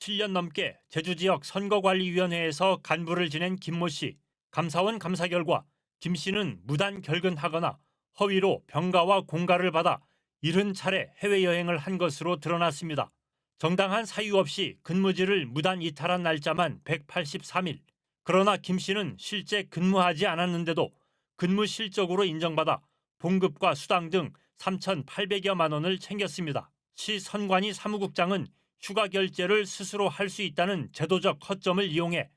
7년 넘게 제주 지역 선거관리위원회에서 간부를 지낸 김모 씨. 감사원 감사 결과 김 씨는 무단 결근하거나 허위로 병가와 공가를 받아 70차례 해외여행을 한 것으로 드러났습니다. 정당한 사유 없이 근무지를 무단 이탈한 날짜만 183일. 그러나 김 씨는 실제 근무하지 않았는데도 근무 실적으로 인정받아 봉급과 수당 등 3,800여만 원을 챙겼습니다. 시 선관위 사무국장은 휴가 결제를 스스로 할 수 있다는 제도적 허점을 이용해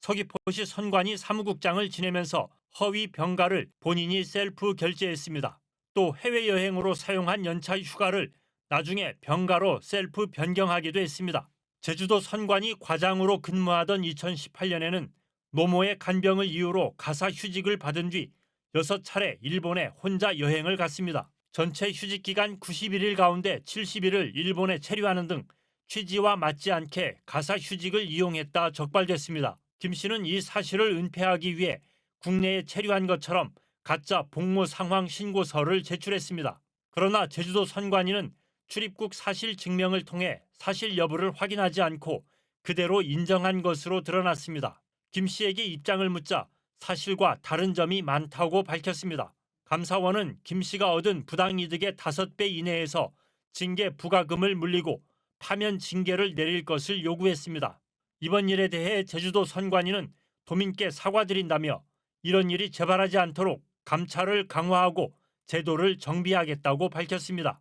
서귀포시 선관위 사무국장을 지내면서 허위 병가를 본인이 셀프 결제했습니다. 또 해외여행으로 사용한 연차 휴가를 나중에 병가로 셀프 변경하기도 했습니다. 제주도 선관위 과장으로 근무하던 2018년에는 노모의 간병을 이유로 가사 휴직을 받은 뒤 6차례 일본에 혼자 여행을 갔습니다. 전체 휴직 기간 91일 가운데 70일을 일본에 체류하는 등 취지와 맞지 않게 가사 휴직을 이용했다 적발됐습니다. 김 씨는 이 사실을 은폐하기 위해 국내에 체류한 것처럼 가짜 복무 상황 신고서를 제출했습니다. 그러나 제주도 선관위는 출입국 사실 증명을 통해 사실 여부를 확인하지 않고 그대로 인정한 것으로 드러났습니다. 김 씨에게 입장을 묻자 사실과 다른 점이 많다고 밝혔습니다. 감사원은 김 씨가 얻은 부당이득의 5배 이내에서 징계 부과금을 물리고 파면 징계를 내릴 것을 요구했습니다. 이번 일에 대해 제주도 선관위는 도민께 사과드린다며 이런 일이 재발하지 않도록 감찰을 강화하고 제도를 정비하겠다고 밝혔습니다.